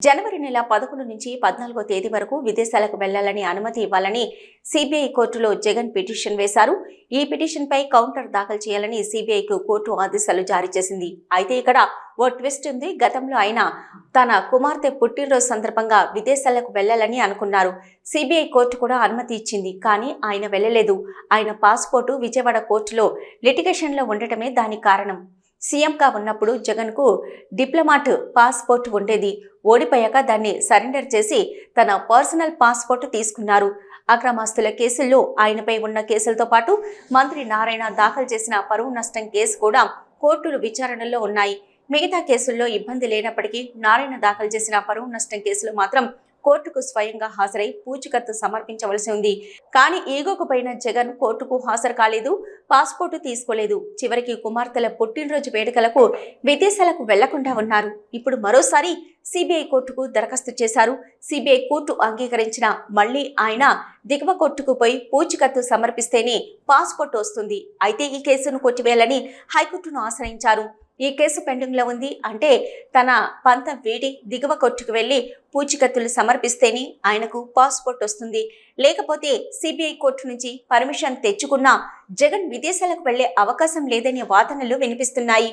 జనవరి నెల పదకొండు నుంచి పద్నాలుగో తేదీ వరకు విదేశాలకు వెళ్ళాలని అనుమతి ఇవ్వాలని సిబిఐ కోర్టులో జగన్ పిటిషన్ వేశారు. ఈ పిటిషన్పై కౌంటర్ దాఖలు చేయాలని సిబిఐకు కోర్టు ఆదేశాలు జారీ చేసింది. అయితే ఇక్కడ ఓ ట్విస్ట్ ఉంది. గతంలో ఆయన తన కుమార్తె పుట్టినరోజు సందర్భంగా విదేశాలకు వెళ్ళాలని అనుకున్నారు. సిబిఐ కోర్టు కూడా అనుమతి ఇచ్చింది. కానీ ఆయన వెళ్ళలేదు. ఆయన పాస్పోర్టు విజయవాడ కోర్టులో లిటిగేషన్లో ఉండటమే దానికి కారణం. సీఎంగా ఉన్నప్పుడు జగన్కు డిప్లొమాట్ పాస్పోర్ట్ ఉండేది. ఓడిపోయాక దాన్ని సరెండర్ చేసి తన పర్సనల్ పాస్పోర్ట్ తీసుకున్నారు. అక్రమాస్తుల కేసుల్లో ఆయనపై ఉన్న కేసులతో పాటు మంత్రి నారాయణ దాఖలు చేసిన పరువు నష్టం కేసు కూడా కోర్టులు విచారణలో ఉన్నాయి. మిగతా కేసుల్లో ఇబ్బంది లేనప్పటికీ నారాయణ దాఖలు చేసిన పరువు నష్టం కేసులు మాత్రం కోర్టుకు స్వయంగా హాజరై పూచికత్తు సమర్పించవలసి ఉంది. కానీ ఈగోకు పైన జగన్ కోర్టుకు హాజరు కాలేదు పాస్పోర్టు తీసుకోలేదు. చివరికి కుమార్తెల పుట్టినరోజు వేడుకలకు విదేశాలకు వెళ్ళకుండా ఉన్నారు. ఇప్పుడు మరోసారి సిబిఐ కోర్టుకు దరఖాస్తు చేశారు. సిబిఐ కోర్టు అంగీకరించిన మళ్ళీ ఆయన దిగువ కోర్టుకు పోయి పూచికత్తు సమర్పిస్తేనే పాస్పోర్ట్ వస్తుంది. అయితే ఈ కేసును కొట్టివేయాలని హైకోర్టును ఆశ్రయించారు. ఈ కేసు పెండింగ్లో ఉంది. అంటే తన పంత వీడి దిగువ కోర్టుకు వెళ్ళి పూచికత్తులు సమర్పిస్తేనే ఆయనకు పాస్పోర్ట్ వస్తుంది. లేకపోతే సిబిఐ కోర్టు నుంచి పర్మిషన్ తెచ్చుకున్నా జగన్ విదేశాలకు వెళ్ళే అవకాశం లేదనే వాదనలు వినిపిస్తున్నాయి.